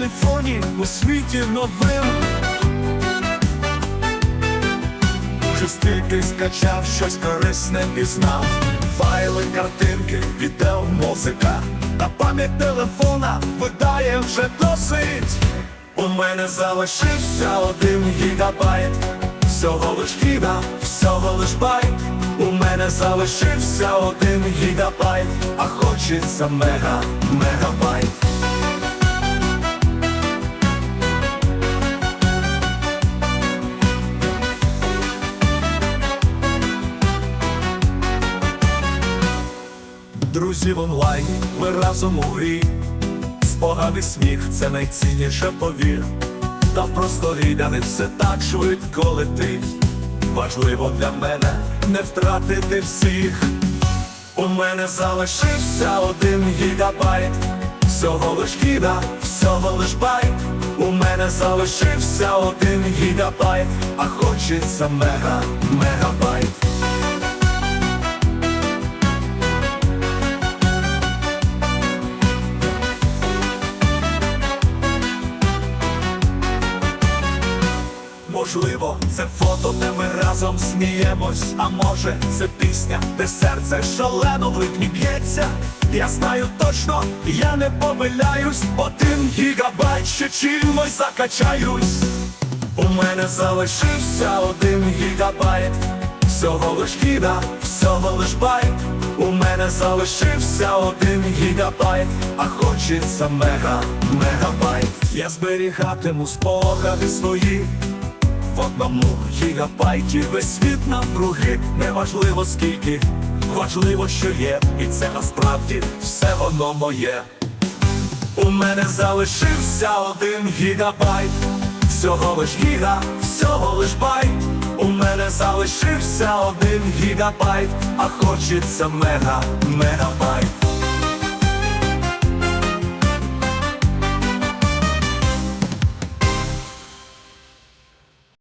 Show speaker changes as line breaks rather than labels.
телефоні у світі новин. Вже скачав, щось корисне пізнав. Файли, картинки, відео, музика. Та пам'ять телефона видає вже досить. У мене залишився один гігабайт. Всього лиш гіга, всього лиш байт. У мене залишився один гігабайт, а хочеться мега, мегабайт. Друзі в онлайні, ми разом у грі. Спогади сміх, це найцінніше повір. Та просто не все так швидко летить. Важливо для мене не втратити всіх. У мене залишився один гігабайт. Всього лиш гіга, всього лиш байт. У мене залишився один гігабайт, а хочеться мега, мегабайт. Можливо, це фото, де ми разом сміємось, а може, це пісня, де серце шалено в ритмі б'ється. Я знаю точно, я не помиляюсь, один гігабайт ще чимось закачаюсь. У мене залишився один гігабайт, всього лиш гіга, всього лиш байт. У мене залишився один гігабайт, а хочеться мега, мегабайт. Я зберігатиму спогади свої. В одному гігабайті весь світ навкруги Неважливо скільки, важливо, що є, і це насправді все воно моє. У мене залишився один гігабайт, всього лиш гіга, всього лиш байт. У мене залишився один гігабайт, а хочеться мега, мегабайт.